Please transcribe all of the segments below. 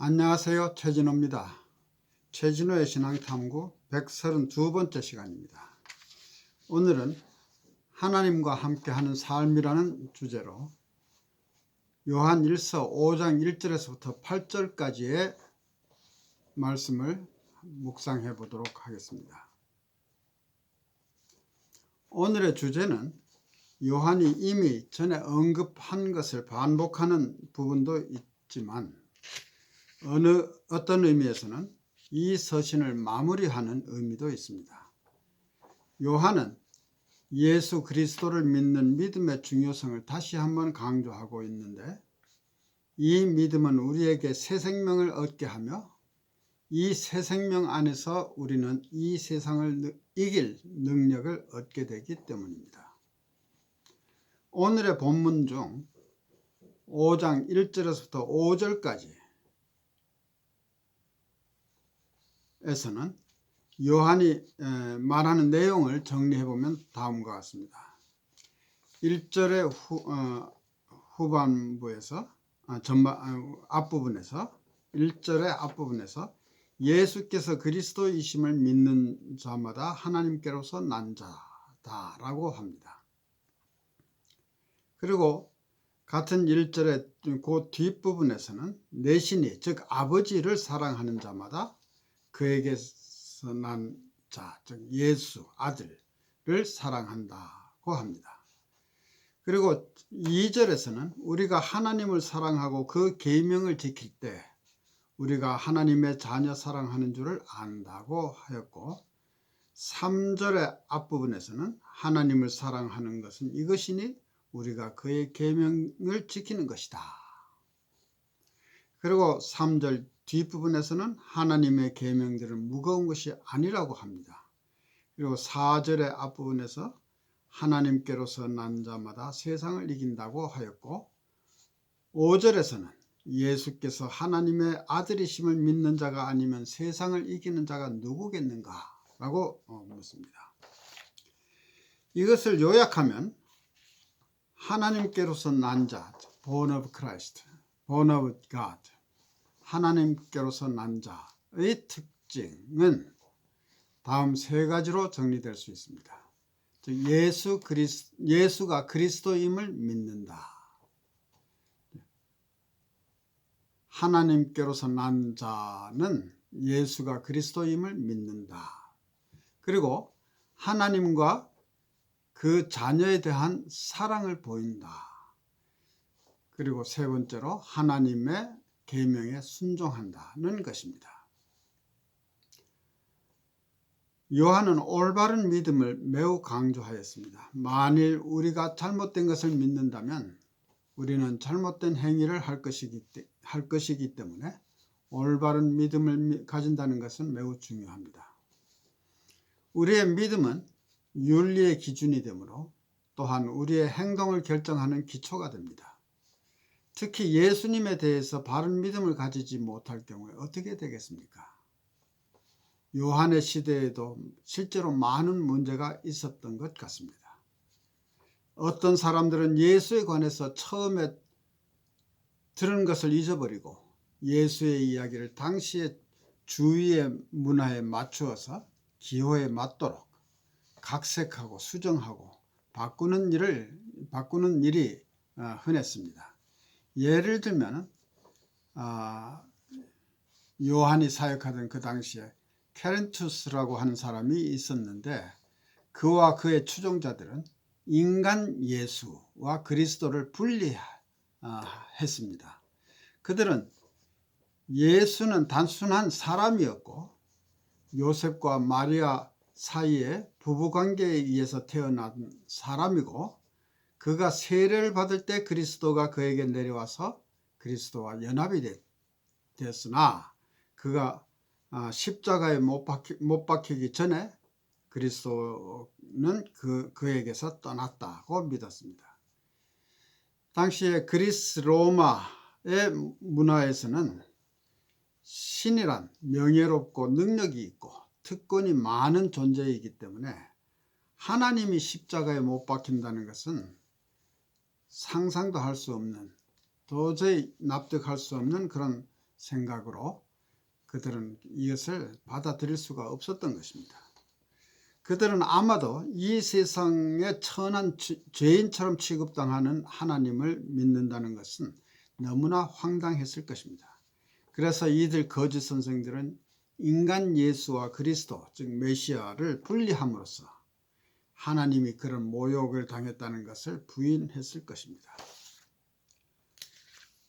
안녕하세요. 최진호입니다. 최진호의 신앙탐구 132번째 시간입니다. 오늘은 하나님과 함께하는 삶이라는 주제로 요한 1서 5장 1절에서부터 8절까지의 말씀을 묵상해 보도록 하겠습니다. 오늘의 주제는 요한이 이미 전에 언급한 것을 반복하는 부분도 있지만 어느 어떤 의미에서는 이 서신을 마무리하는 의미도 있습니다. 요한은 예수 그리스도를 믿는 믿음의 중요성을 다시 한번 강조하고 있는데 이 믿음은 우리에게 새 생명을 얻게 하며 이 새 생명 안에서 우리는 이 세상을 이길 능력을 얻게 되기 때문입니다. 오늘의 본문 중 5장 1절에서부터 5절까지 에서는 요한이 말하는 내용을 정리해 보면 다음과 같습니다. 1절의 후, 어, 후반부에서 아, 전반 아, 앞부분에서 1절의 앞부분에서 예수께서 그리스도이심을 믿는 자마다 하나님께로서 난 자다라고 합니다. 그리고 같은 1절의 그 뒷부분에서는 내신이 즉 아버지를 사랑하는 자마다 그에게서 난 자, 즉 예수 아들을 사랑한다고 합니다. 그리고 2절에서는 우리가 하나님을 사랑하고 그 계명을 지킬 때 우리가 하나님의 자녀 사랑하는 줄을 안다고 하였고 3절의 앞부분에서는 하나님을 사랑하는 것은 이것이니 우리가 그의 계명을 지키는 것이다. 그리고 3절 뒷부분에서는 하나님의 계명들은 무거운 것이 아니라고 합니다. 그리고 4절의 앞부분에서 하나님께로서 난 자마다 세상을 이긴다고 하였고 5절에서는 예수께서 하나님의 아들이심을 믿는 자가 아니면 세상을 이기는 자가 누구겠는가? 라고 어, 묻습니다. 이것을 요약하면 하나님께로서 난 자, born of Christ, born of God, 하나님께로서 난 자의 특징은 다음 세 가지로 정리될 수 있습니다. 즉 예수 그리스 예수가 그리스도임을 믿는다. 하나님께로서 난 자는 예수가 그리스도임을 믿는다. 그리고 하나님과 그 자녀에 대한 사랑을 보인다. 그리고 세 번째로 하나님의 계명에 순종한다는 것입니다. 요한은 올바른 믿음을 매우 강조하였습니다. 만일 우리가 잘못된 것을 믿는다면 우리는 잘못된 행위를 할 것이기, 할 것이기 때문에 올바른 믿음을 가진다는 것은 매우 중요합니다. 우리의 믿음은 윤리의 기준이 되므로 또한 우리의 행동을 결정하는 기초가 됩니다. 특히 예수님에 대해서 바른 믿음을 가지지 못할 경우에 어떻게 되겠습니까? 요한의 시대에도 실제로 많은 문제가 있었던 것 같습니다. 어떤 사람들은 예수에 관해서 처음에 들은 것을 잊어버리고 예수의 이야기를 당시의 주위의 문화에 맞추어서 기호에 맞도록 각색하고 수정하고 바꾸는 일을 바꾸는 일이 어, 흔했습니다. 예를 들면 아, 요한이 사역하던 그 당시에 케렌투스라고 하는 사람이 있었는데 그와 그의 추종자들은 인간 예수와 그리스도를 분리했습니다. 그들은 예수는 단순한 사람이었고 요셉과 마리아 사이에 부부관계에 의해서 태어난 사람이고 그가 세례를 받을 때 그리스도가 그에게 내려와서 그리스도와 연합이 됐으나 그가 아, 십자가에 못, 박히, 못 박히기 전에 그리스도는 그, 그에게서 떠났다고 믿었습니다. 당시에 그리스 로마의 문화에서는 신이란 명예롭고 능력이 있고 특권이 많은 존재이기 때문에 하나님이 십자가에 못 박힌다는 것은 상상도 할 수 없는 도저히 납득할 수 없는 그런 생각으로 그들은 이것을 받아들일 수가 없었던 것입니다. 그들은 아마도 이 세상의 천한 죄- 죄인처럼 취급당하는 하나님을 믿는다는 것은 너무나 황당했을 것입니다. 그래서 이들 거짓 선생들은 인간 예수와 그리스도, 즉 메시아를 분리함으로써 하나님이 그런 모욕을 당했다는 것을 부인했을 것입니다.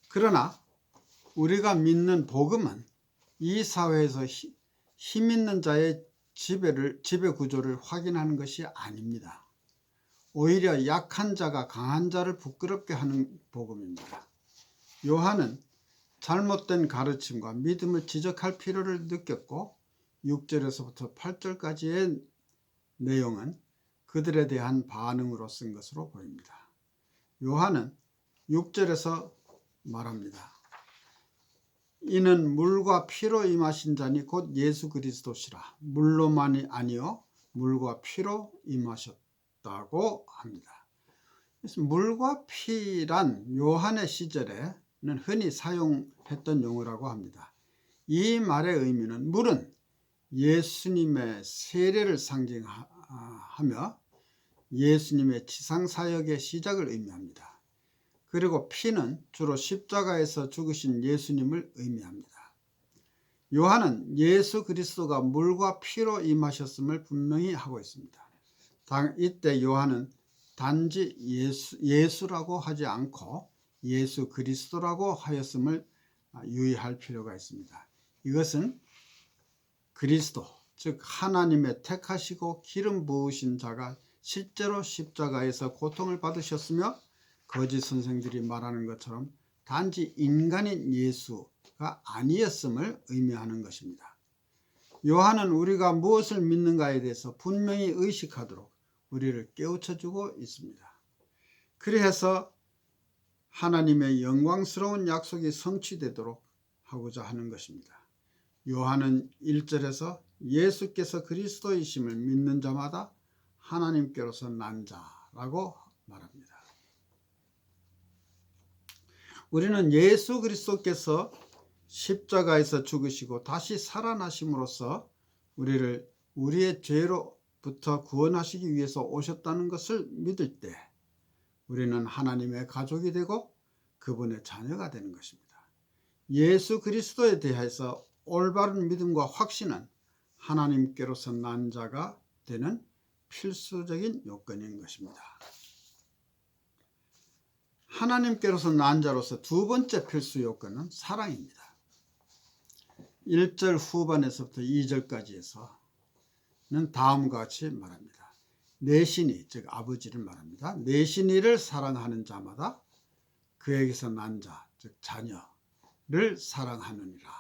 그러나 우리가 믿는 복음은 이 사회에서 히- 힘 있는 자의 지배를 지배 구조를 확인하는 것이 아닙니다. 오히려 약한 자가 강한 자를 부끄럽게 하는 복음입니다. 요한은 잘못된 가르침과 믿음을 지적할 필요를 느꼈고 6절에서부터 8절까지의 내용은 그들에 대한 반응으로 쓴 것으로 보입니다. 요한은 6절에서 말합니다. 이는 물과 피로 임하신 자니 곧 예수 그리스도시라. 물로만이 아니요 물과 피로 임하셨다고 합니다. 그래서 물과 피란 요한의 시절에는 흔히 사용했던 용어라고 합니다. 이 말의 의미는 물은 예수님의 세례를 상징하 며 예수님의 지상 사역의 시작을 의미합니다. 그리고 피는 주로 십자가에서 죽으신 예수님을 의미합니다. 요한은 예수 그리스도가 물과 피로 임하셨음을 분명히 하고 있습니다. 당 이때 요한은 단지 예수, 예수라고 하지 않고 예수 그리스도라고 하였음을 유의할 필요가 있습니다. 이것은 그리스도, 즉 하나님의 택하시고 기름 부으신 자가 실제로 십자가에서 고통을 받으셨으며 거짓 선생들이 말하는 것처럼 단지 인간인 예수가 아니었음을 의미하는 것입니다. 요한은 우리가 무엇을 믿는가에 대해서 분명히 의식하도록 우리를 깨우쳐 주고 있습니다. 그래서 하나님의 영광스러운 약속이 성취되도록 하고자 하는 것입니다. 요한은 1절에서 예수께서 그리스도이심을 믿는 자마다 하나님께로서 난 자라고 말합니다. 우리는 예수 그리스도께서 십자가에서 죽으시고 다시 살아나심으로써 우리를 우리의 죄로부터 구원하시기 위해서 오셨다는 것을 믿을 때 우리는 하나님의 가족이 되고 그분의 자녀가 되는 것입니다. 예수 그리스도에 대해서 올바른 믿음과 확신은 하나님께로서 난 자가 되는 필수적인 요건인 것입니다. 하나님께로서 난 자로서 두 번째 필수 요건은 사랑입니다. 1절 후반에서부터 2절까지 해서는 다음과 같이 말합니다. 내신이 즉 아버지를 말합니다. 내신이를 사랑하는 자마다 그에게서 난 자, 즉 자녀를 사랑하느니라.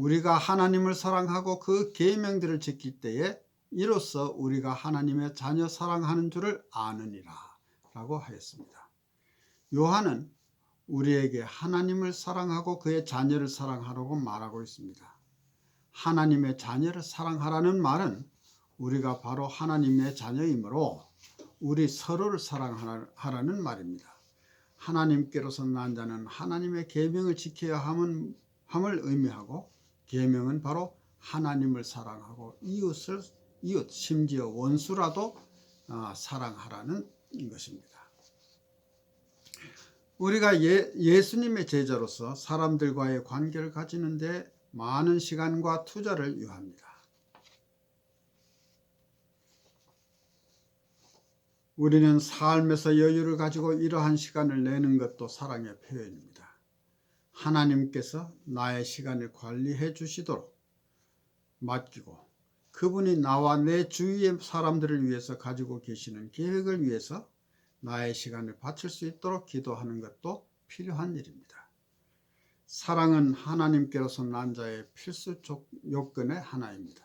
우리가 하나님을 사랑하고 그 계명들을 지킬 때에 이로써 우리가 하나님의 자녀 사랑하는 줄을 아느니라 라고 하였습니다. 요한은 우리에게 하나님을 사랑하고 그의 자녀를 사랑하라고 말하고 있습니다. 하나님의 자녀를 사랑하라는 말은 우리가 바로 하나님의 자녀이므로 우리 서로를 사랑하라는 말입니다. 하나님께로서 난 자는 하나님의 계명을 지켜야 함을 의미하고 계명은 바로 하나님을 사랑하고 이웃을 이웃 심지어 원수라도 어, 사랑하라는 것입니다. 우리가 예, 예수님의 제자로서 사람들과의 관계를 가지는데 많은 시간과 투자를 요합니다. 우리는 삶에서 여유를 가지고 이러한 시간을 내는 것도 사랑의 표현입니다. 하나님께서 나의 시간을 관리해 주시도록 맡기고 그분이 나와 내 주위의 사람들을 위해서 가지고 계시는 계획을 위해서 나의 시간을 바칠 수 있도록 기도하는 것도 필요한 일입니다. 사랑은 하나님께로서 난 자의 필수 요건의 하나입니다.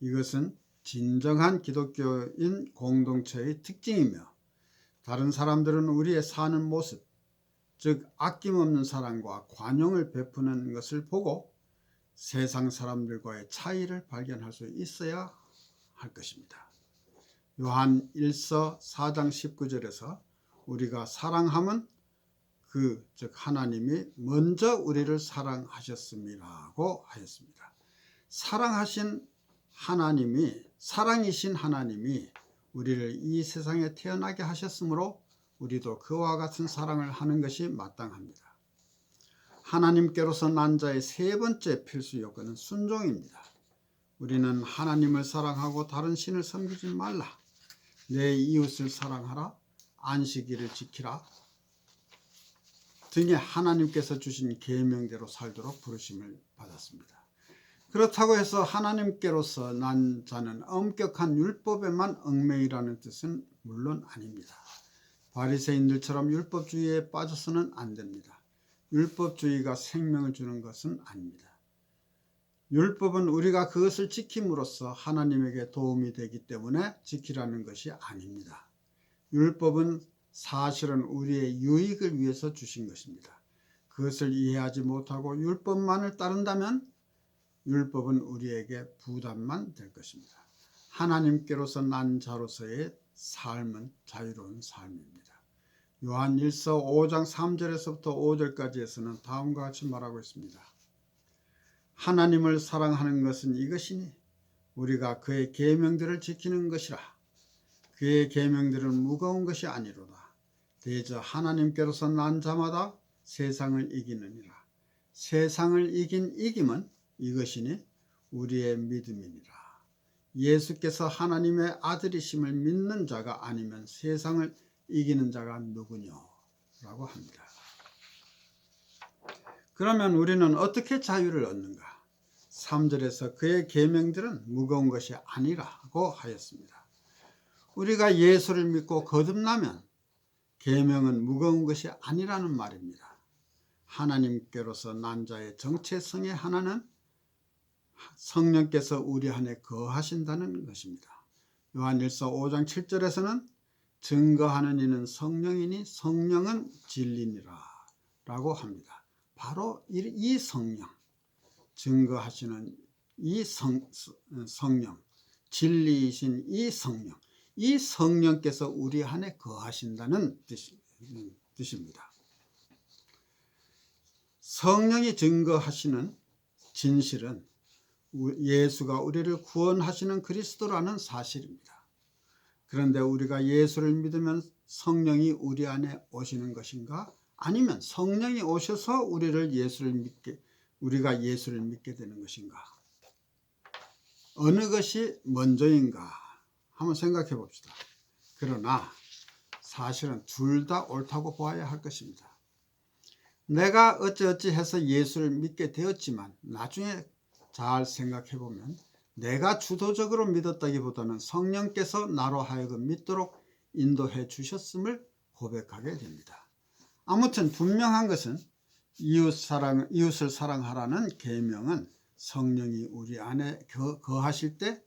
이것은 진정한 기독교인 공동체의 특징이며 다른 사람들은 우리의 사는 모습, 즉 아낌없는 사랑과 관용을 베푸는 것을 보고 세상 사람들과의 차이를 발견할 수 있어야 할 것입니다. 요한 1서 4장 19절에서 우리가 사랑함은 그 즉 하나님이 먼저 우리를 사랑하셨음이라고 하였습니다. 사랑하신 하나님이 사랑이신 하나님이 우리를 이 세상에 태어나게 하셨으므로 우리도 그와 같은 사랑을 하는 것이 마땅합니다. 하나님께로서 난 자의 세 번째 필수 요건은 순종입니다. 우리는 하나님을 사랑하고 다른 신을 섬기지 말라. 내 이웃을 사랑하라. 안식일을 지키라. 등의 하나님께서 주신 계명대로 살도록 부르심을 받았습니다. 그렇다고 해서 하나님께로서 난 자는 엄격한 율법에만 얽매이라는 뜻은 물론 아닙니다. 바리새인들처럼 율법주의에 빠져서는 안 됩니다. 율법주의가 생명을 주는 것은 아닙니다. 율법은 우리가 그것을 지킴으로써 하나님에게 도움이 되기 때문에 지키라는 것이 아닙니다. 율법은 사실은 우리의 유익을 위해서 주신 것입니다. 그것을 이해하지 못하고 율법만을 따른다면 율법은 우리에게 부담만 될 것입니다. 하나님께로서 난 자로서의 삶은 자유로운 삶입니다. 요한 1서 5장 3절에서부터 5절까지에서는 다음과 같이 말하고 있습니다. 하나님을 사랑하는 것은 이것이니 우리가 그의 계명들을 지키는 것이라. 그의 계명들은 무거운 것이 아니로다. 대저 하나님께로서 난 자마다 세상을 이기느니라. 세상을 이긴 이김은 이것이니 우리의 믿음이니라. 예수께서 하나님의 아들이심을 믿는 자가 아니면 세상을 이기는 자가 누구뇨? 라고 합니다. 그러면 우리는 어떻게 자유를 얻는가? 3절에서 그의 계명들은 무거운 것이 아니라고 하였습니다. 우리가 예수를 믿고 거듭나면 계명은 무거운 것이 아니라는 말입니다. 하나님께로서 난 자의 정체성의 하나는 성령께서 우리 안에 거하신다는 것입니다. 요한일서 5장 7절에서는 증거하는 이는 성령이니 성령은 진리니라 라고 합니다. 바로 이 성령, 증거하시는 이 성, 성령, 진리이신 이 성령, 이 성령께서 우리 안에 거하신다는 뜻입니다. 성령이 증거하시는 진실은 예수가 우리를 구원하시는 그리스도라는 사실입니다. 그런데 우리가 예수를 믿으면 성령이 우리 안에 오시는 것인가? 아니면 성령이 오셔서 우리를 예수를 믿게 우리가 예수를 믿게 되는 것인가? 어느 것이 먼저인가? 한번 생각해 봅시다. 그러나 사실은 둘 다 옳다고 보아야 할 것입니다. 내가 어찌어찌 해서 예수를 믿게 되었지만 나중에 잘 생각해 보면 내가 주도적으로 믿었다기보다는 성령께서 나로 하여금 믿도록 인도해 주셨음을 고백하게 됩니다. 아무튼 분명한 것은 이웃 사랑, 이웃을 사랑하라는 계명은 성령이 우리 안에 거, 거하실 때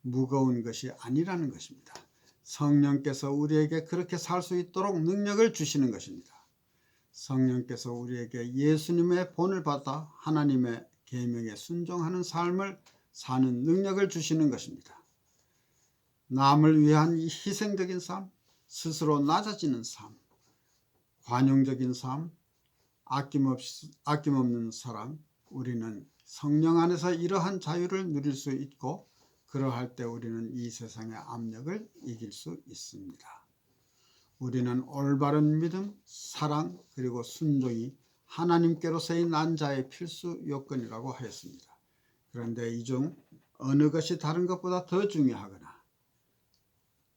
무거운 것이 아니라는 것입니다. 성령께서 우리에게 그렇게 살 수 있도록 능력을 주시는 것입니다. 성령께서 우리에게 예수님의 본을 받아 하나님의 계명에 순종하는 삶을 사는 능력을 주시는 것입니다. 남을 위한 희생적인 삶, 스스로 낮아지는 삶, 관용적인 삶, 아낌없, 아낌없는 사람, 우리는 성령 안에서 이러한 자유를 누릴 수 있고 그러할 때 우리는 이 세상의 압력을 이길 수 있습니다. 우리는 올바른 믿음, 사랑, 그리고 순종이 하나님께로서의 난 자의 필수 요건이라고 하였습니다. 그런데 이 중 어느 것이 다른 것보다 더 중요하거나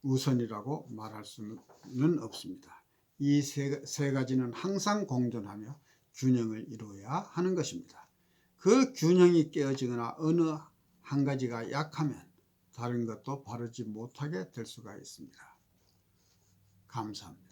우선이라고 말할 수는 없습니다. 이세 가지는 항상 공존하며 균형을 이루어야 하는 것입니다. 그 균형이 깨어지거나 어느 한 가지가 약하면 다른 것도 바르지 못하게 될 수가 있습니다. 감사합니다.